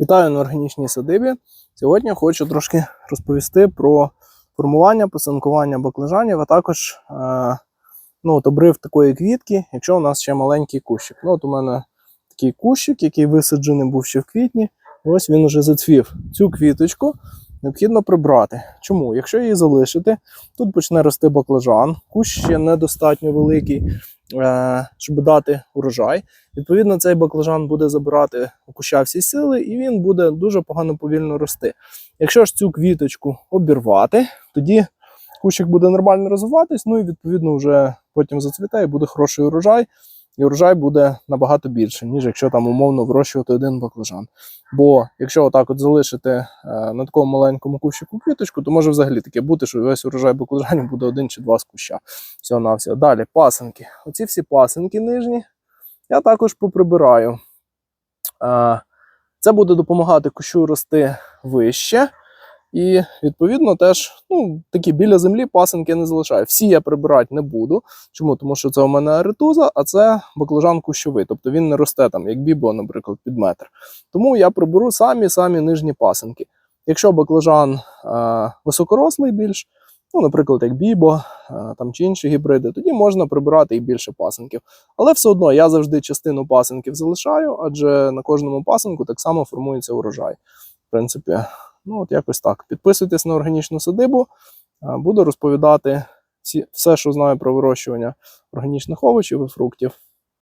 Вітаю на органічній садибі. Сьогодні хочу трошки розповісти про формування, посинкування баклажанів, а також е, ну, обрив такої квітки, якщо у нас ще маленький кущик. Ну, от у мене такий кущик, який висаджений був ще в квітні. Ось він уже зацвів. Цю квіточку необхідно прибрати. Чому? Якщо її залишити, тут почне рости баклажан, кущ ще недостатньо великий, е, щоб дати урожай. Відповідно, цей баклажан буде забирати у куща всі сили, і він буде дуже погано повільно рости. Якщо ж цю квіточку обірвати, тоді кущик буде нормально розвиватись, ну і відповідно вже потім зацвіте і буде хороший урожай. І урожай буде набагато більше, ніж якщо там умовно вирощувати один баклажан. Бо якщо отак от залишити е, на такому маленькому кущику квіточку, то може взагалі таке бути, що весь урожай баклажанів буде один чи два з куща. Всього на все. Далі пасинки. Оці всі пасинки нижні я також поприбираю. Е, Це буде допомагати кущу рости вище. І, відповідно, теж ну, такі біля землі пасинки я не залишаю. Всі я прибирати не буду. Чому? Тому що це у мене аритуза, а це баклажан кущовий. Тобто він не росте там, як бібо, наприклад, під метр. Тому я приберу самі-самі нижні пасинки. Якщо баклажан е, високорослий більш, ну, наприклад, як бібо е, там, чи інші гібриди, тоді можна прибирати і більше пасинків. Але все одно я завжди частину пасинків залишаю, адже на кожному пасинку так само формується урожай. В принципі, ну от якось так. Підписуйтесь на органічну садибу, е, буду розповідати всі, все, що знаю про вирощування органічних овочів і фруктів.